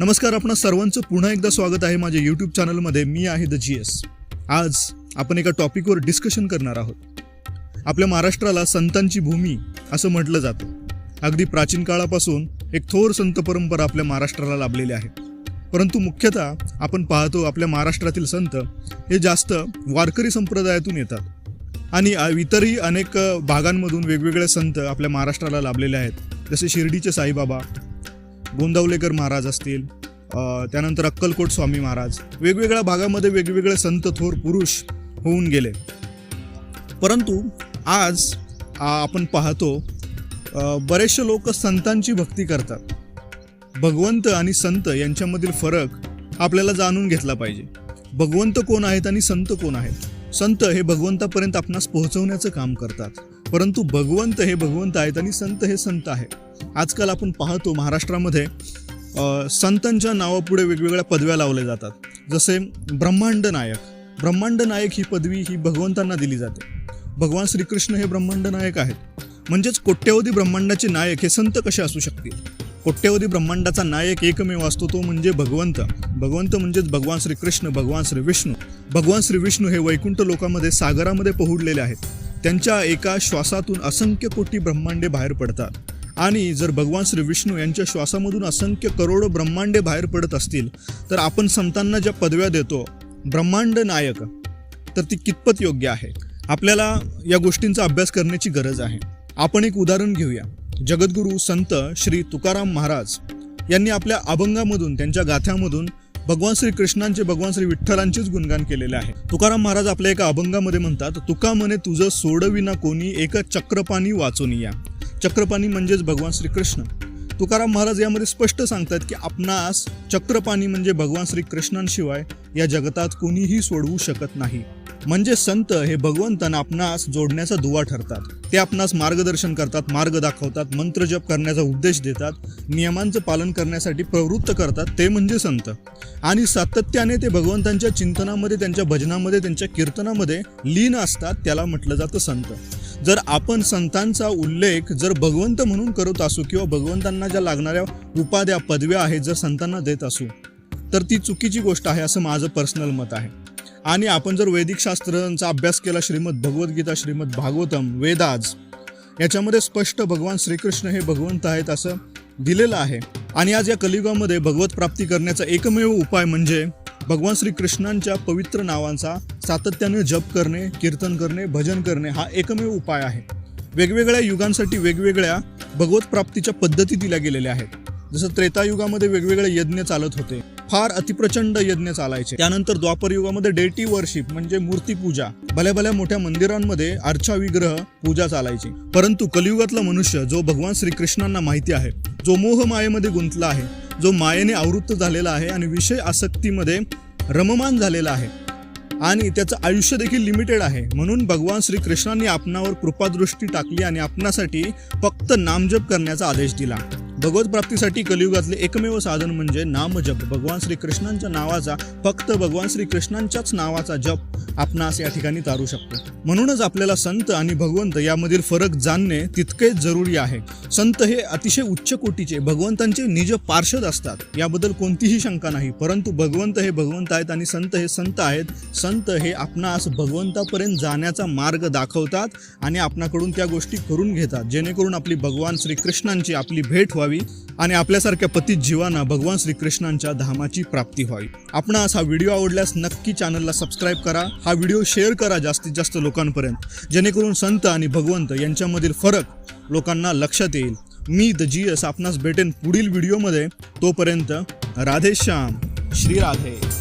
नमस्कार आपण सर्वांचं पुन्हा एकदा स्वागत आहे माझ्या यूट्यूब चॅनलमध्ये मी आहे द जी एस आज आपण एका टॉपिकवर डिस्कशन करणार आहोत. आपल्या महाराष्ट्राला संतांची भूमी असं म्हटलं जातं. अगदी प्राचीन काळापासून एक थोर संत परंपरा आपल्या महाराष्ट्राला लाभलेली आहे. परंतु मुख्यतः आपण पाहतो आपल्या महाराष्ट्रातील संत हे जास्त वारकरी संप्रदायातून येतात. आणि इतरही अनेक भागांमधून वेगवेगळे संत आपल्या महाराष्ट्राला लाभलेले आहेत. जसे शिर्डीचे साईबाबा गोंदावलेकर महाराज असतील त्यानंतर अक्कलकोट स्वामी महाराज वेगवेगळ्या भागामध्ये वेगवेगळे संत थोर पुरुष होऊन गेले. परंतु आज आपण पाहतो बरेचसे लोक संतांची भक्ती करतात. भगवंत आणि संत यांच्यामधील फरक आपल्याला जाणून घेतला पाहिजे. भगवंत कोण आहेत आणि संत कोण आहेत? संत हे भगवंतापर्यंत आपणास पोहोचवण्याचं काम करतात. परंतु भगवंत हे भगवंत आहेत आणि संत हे संत आहे आजकाल आपण पाहतो महाराष्ट्रामध्ये संतांच्या नावापुढे वेगवेगळ्या पदव्या लावल्या जातात. जसे ब्रह्मांड नायक. ब्रह्मांड नायक ही पदवी ही भगवंतांना दिली जाते. भगवान श्रीकृष्ण हे ब्रह्मांड नायक आहेत. म्हणजेच कोट्यवधी ब्रह्मांडाचे नायक हे संत कसे असू शकतील? कोट्यवधी ब्रह्मांडाचा नायक एकमेव असतो तो म्हणजे भगवंत. भगवंत म्हणजेच भगवान श्रीकृष्ण भगवान श्री विष्णू भगवान श्री विष्णू हे वैकुंठ लोकामध्ये सागरामध्ये पोहुडलेले आहेत. त्यांच्या एका श्वासातून असंख्य कोटी ब्रह्मांडे बाहेर पडतात. आणि जर भगवान श्री विष्णू यांच्या श्वासामधून असंख्य करोडो ब्रह्मांडे बाहेर पडत असतील तर आपण संतांना ज्या पदव्या देतो ब्रह्मांड नायक तर ती कितपत योग्य आहे? आपल्याला या गोष्टींचा अभ्यास करण्याची गरज आहे. आपण एक उदाहरण घेऊया. जगद्गुरू संत श्री तुकाराम महाराज यांनी आपल्या अभंगामधून त्यांच्या गाथ्यामधून भगवान श्री कृष्णांचे भगवान श्री विठ्ठलांचेच गुणगान केलेले आहे. तुकाराम महाराज आपल्या एका अभंगामध्ये म्हणतात तुका म्हणे तुझं सोडविना कोणी एक चक्रपाणी वाचून या. चक्रपाणी म्हणजेच भगवान श्रीकृष्ण. तुकाराम महाराज यामध्ये स्पष्ट सांगतात की आपणास चक्रपाणी म्हणजे भगवान श्रीकृष्णांशिवाय या जगतात कोणीही सोडवू शकत नाही. म्हणजे संत हे भगवंतांना आपणास जोडण्याचा दुवा ठरतात. ते आपणास मार्गदर्शन करतात मार्ग दाखवतात मंत्रजप करण्याचा उपदेश देतात नियमांचं पालन करण्यासाठी प्रवृत्त करतात ते म्हणजे संत. आणि सातत्याने ते भगवंतांच्या चिंतनामध्ये त्यांच्या भजनामध्ये त्यांच्या कीर्तनामध्ये लीन असतात त्याला म्हटलं जातं संत. जर आपण संतांचा उल्लेख जर भगवंत म्हणून करत असू किंवा भगवंतांना ज्या लागणाऱ्या उपाध्या पदव्या आहेत जर संतांना देत असू तर ती चुकीची गोष्ट आहे असं माझं पर्सनल मत आहे. आणि आपण जर वैदिक शास्त्रांचा अभ्यास केला श्रीमद भगवद्गीता श्रीमद भागवतम वेदाज याच्यामध्ये स्पष्ट भगवान श्रीकृष्ण हे भगवंत आहेत असं दिलेलं आहे. आणि आज या कलियुगामध्ये भगवत प्राप्ती करण्याचा एकमेव उपाय म्हणजे भगवान श्रीकृष्णांच्या पवित्र नावांचा सातत्याने जप करणे कीर्तन करणे भजन करणे हा एकमेव उपाय आहे. वेगवेगळ्या युगांसाठी वेगवेगळ्या भगवत प्राप्तीच्या पद्धती दिल्या गेलेल्या आहेत. जसं त्रेतायुगामध्ये वेगवेगळे यज्ञ चालत होते. फार अतिप्रचंड यज्ञ चालायचे. त्यानंतर द्वापर युगामध्ये डेटी वर्शिप म्हणजे मूर्तीपूजा भल्या भल्या मोठ्या मंदिरांमध्ये अर्चा विग्रह पूजा चालायची. परंतु कलियुगातला मनुष्य जो भगवान श्रीकृष्णांना माहिती आहे जो मोह मायेमध्ये गुंतला आहे जो मायेने आवृत्त झालेला आहे आणि विषय आसक्तीमध्ये रममान झालेला आहे आणि त्याचं आयुष्य देखील लिमिटेड आहे म्हणून भगवान श्रीकृष्णांनी आपणावर कृपादृष्टी टाकली आणि आपणासाठी फक्त नामजप करण्याचा आदेश दिला. भगवत प्राप्तीसाठी कलियुगातले एकमेव साधन म्हणजे नामजप भगवान श्रीकृष्णांच्या नावाचा फक्त भगवान श्रीकृष्णांच्याच नावाचा जप. आपणास या ठिकाणी तारू शकतो. म्हणूनच आपल्याला संत आणि भगवंत यामधील फरक जाणणे तितकेच जरुरी आहे. संत हे अतिशय उच्च कोटीचे भगवंतांचे निज पार्षद असतात. याबद्दल कोणतीही शंका नाही. परंतु भगवंत हे भगवंत आहेत आणि संत हे संत आहेत. संत हे आपणास भगवंतापर्यंत जाण्याचा मार्ग दाखवतात आणि आपणाकडून त्या गोष्टी करून घेतात. जेणेकरून आपली भगवान श्रीकृष्णांची आपली भेट व्हावी आणि आपल्यासारख्या पती जीवांना भगवान श्रीकृष्णांच्या धामाची प्राप्ती व्हावी. आपणास हा व्हिडिओ आवडल्यास नक्की चॅनलला सबस्क्राईब करा. हा व्हिडिओ शेअर करा जास्तीत जास्त लोकांपर्यंत जेणेकरून संत आणि भगवंत यांच्यामधील फरक लोकांना लक्षात येईल. मी द जी एस आपणास भेटेन पुढील व्हिडिओमध्ये. तोपर्यंत राधेश्याम श्री राधे.